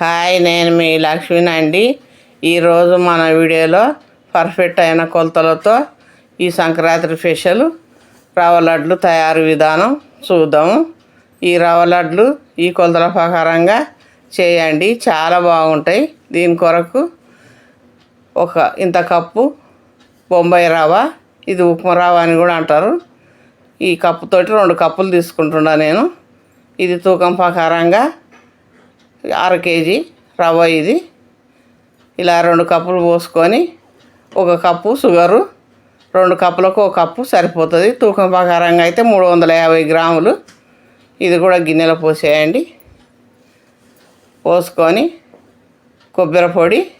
Hi నేను మీ లక్ష్మిని అండి. ఈరోజు మన వీడియోలో పర్ఫెక్ట్ అయిన కొలతలతో ఈ సంక్రాంతి స్పెషల్ రవ్వ లడ్లు తయారు విధానం చూద్దాము. ఈ రవ్వ లడ్లు ఈ కొలతల ప్రకారంగా చేయండి. చాలా బాగుంటాయి. దీని కొరకు ఒక ఇంత కప్పు బొంబాయి రవ్వ ఇది ఉప్మా రవ్వ అని కూడా అంటారు. ఈ కప్పుతోటి రెండు కప్పులు తీసుకుంటున్నా నేను. ఇది తూకం ప్రకారంగా అర కేజీ రవ్వ ఇది. ఇలా రెండు కప్పులు పోసుకొని ఒక కప్పు షుగరు రెండు కప్పులకు ఒక కప్పు సరిపోతుంది. తూకం ప్రకారంగా అయితే మూడు వందల యాభై గ్రాములు. ఇది కూడా గిన్నెలో పోసేయండి. పోసుకొని కొబ్బరి పొడి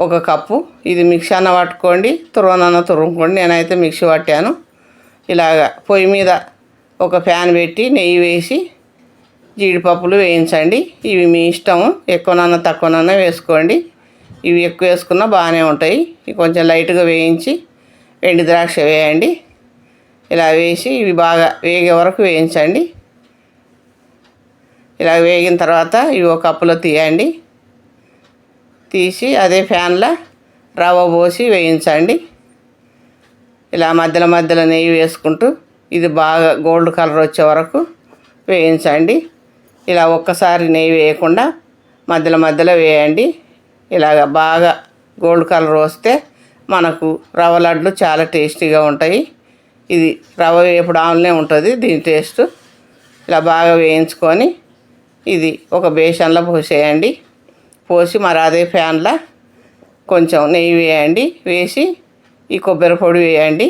ఒక కప్పు. ఇది మిక్సీ అన్న పట్టుకోండి తురువనన్న తురుముకోండి. నేనైతే మిక్సీ పట్టాను. ఇలాగ పొయ్యి మీద ఒక ప్యాన్ పెట్టి నెయ్యి వేసి జీడిపప్పులు వేయించండి. ఇవి మీ ఇష్టం. ఎక్కువనన్నా తక్కువనన్నా వేసుకోండి. ఇవి ఎక్కువ వేసుకున్నా బాగానే ఉంటాయి. ఇవి కొంచెం లైట్గా వేయించి ఎండు ద్రాక్ష వేయండి. ఇలా వేసి ఇవి బాగా వేగే వరకు వేయించండి. ఇలా వేగిన తర్వాత ఇవి ఒక కప్పులో తీయండి. తీసి అదే ఫ్యాన్లో రవ్వ పోసి వేయించండి. ఇలా మధ్యలో మధ్యలో నెయ్యి వేసుకుంటూ ఇది బాగా గోల్డ్ కలర్ వచ్చే వరకు వేయించండి. ఇలా ఒక్కసారి నెయ్యి వేయకుండా మధ్యలో మధ్యలో వేయండి. ఇలాగ బాగా గోల్డ్ కలర్ వస్తే మనకు రవ్వ లడ్లు చాలా టేస్టీగా ఉంటాయి. ఇది రవ్వ వేపుడు ఆమ్లే ఉంటుంది. దీని టేస్ట్ ఇలా బాగా వేయించుకొని ఇది ఒక బేసన్లో పోసేయండి. పోసి మరి అదే ఫ్యాన్లో కొంచెం నెయ్యి వేయండి. వేసి ఈ కొబ్బరి పొడి వేయండి.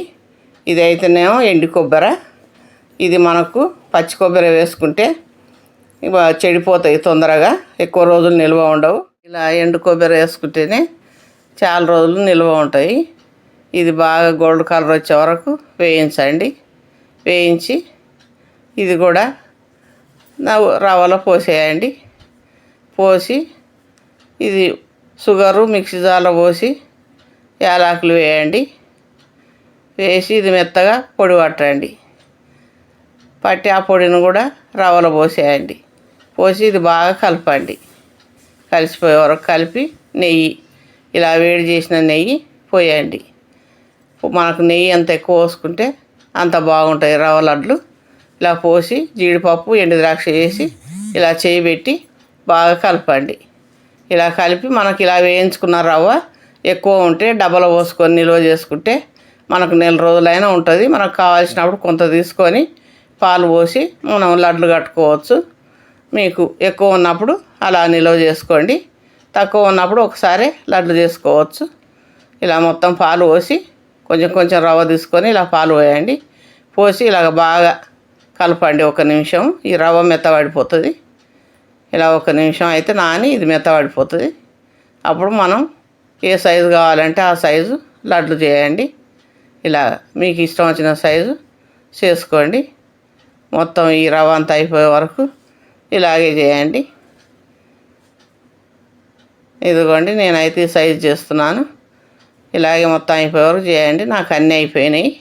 ఇది అయితేనేమో ఎండు కొబ్బరి. ఇది మనకు పచ్చి కొబ్బరి వేసుకుంటే చెడిపోతాయి తొందరగా. ఎక్కువ రోజులు నిల్వ ఉండవు. ఇలా ఎండు కొబ్బరి వేసుకుంటేనే చాలా రోజులు నిల్వ ఉంటాయి. ఇది బాగా గోల్డ్ కలర్ వచ్చే వరకు వేయించండి. వేయించి ఇది కూడా నవ్వు రవ్వలో పోసేయండి. పోసి ఇది షుగరు మిక్సీ జార్లో పోసి యాలకులు వేయండి. వేసి ఇది మెత్తగా పొడి పట్టండి. పట్టి ఆ పొడిని కూడా రవ్వలో పోసేయండి. పోసి ఇది బాగా కలపండి. కలిసిపోయే వరకు కలిపి నెయ్యి ఇలా వేడి చేసిన నెయ్యి పోయండి. మనకు నెయ్యి ఎంత ఎక్కువ పోసుకుంటే అంత బాగుంటాయి రవ్వ లడ్లు. ఇలా పోసి జీడిపప్పు ఎండు ద్రాక్ష వేసి ఇలా చేయి పెట్టి బాగా కలపండి. ఇలా కలిపి మనకి ఇలా వేయించుకున్న రవ్వ ఎక్కువ ఉంటే డబ్బలు పోసుకొని నిల్వ చేసుకుంటే మనకు నెల రోజులైనా ఉంటుంది. మనకు కావాల్సినప్పుడు కొంత తీసుకొని పాలు పోసి మనం లడ్లు కట్టుకోవచ్చు. మీకు ఎక్కువ ఉన్నప్పుడు అలా నిల్వ చేసుకోండి. తక్కువ ఉన్నప్పుడు ఒకసారి లడ్లు చేసుకోవచ్చు. ఇలా మొత్తం పాలు పోసి కొంచెం కొంచెం రవ్వ తీసుకొని ఇలా పాలు పోయండి. పోసి ఇలాగ బాగా కలపండి ఒక నిమిషం. ఈ రవ్వ మెత్తబడిపోతుంది. ఇలా ఒక నిమిషం అయితే నాని ఇది మెత్తబడిపోతుంది. అప్పుడు మనం ఏ సైజు కావాలంటే ఆ సైజు లడ్లు చేయండి. ఇలా మీకు ఇష్టం వచ్చిన సైజు చేసుకోండి. మొత్తం ఈ రవ్వ అంతా అయిపోయే వరకు ఇలాగే చేయండి. ఇదిగోండి నేనైతే సైజ్ చేస్తున్నాను. ఇలాగే మొత్తం అయిపోయే వరకు చేయండి. నాకు అన్నీ అయిపోయినాయి.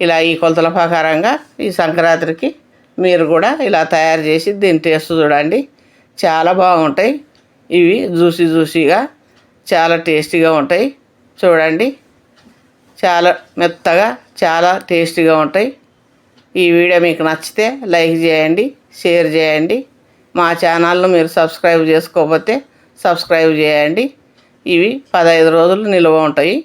ఇలా ఈ కొలతల ప్రకారంగా ఈ సంక్రాంతికి మీరు కూడా ఇలా తయారు చేసి దీని టేస్ట్ చూడండి. చాలా బాగుంటాయి. ఇవి జ్యూసీ జ్యూసీగా చాలా టేస్టీగా ఉంటాయి. చూడండి చాలా మెత్తగా చాలా టేస్టీగా ఉంటాయి. ఈ వీడియో మీకు నచ్చితే లైక్ చేయండి షేర్ చేయండి. మా ఛానల్ను మీరు సబ్స్క్రైబ్ చేసుకోకపోతే సబ్స్క్రైబ్ చేయండి. ఇవి పదహైదు రోజులు నిల్వ ఉంటాయి.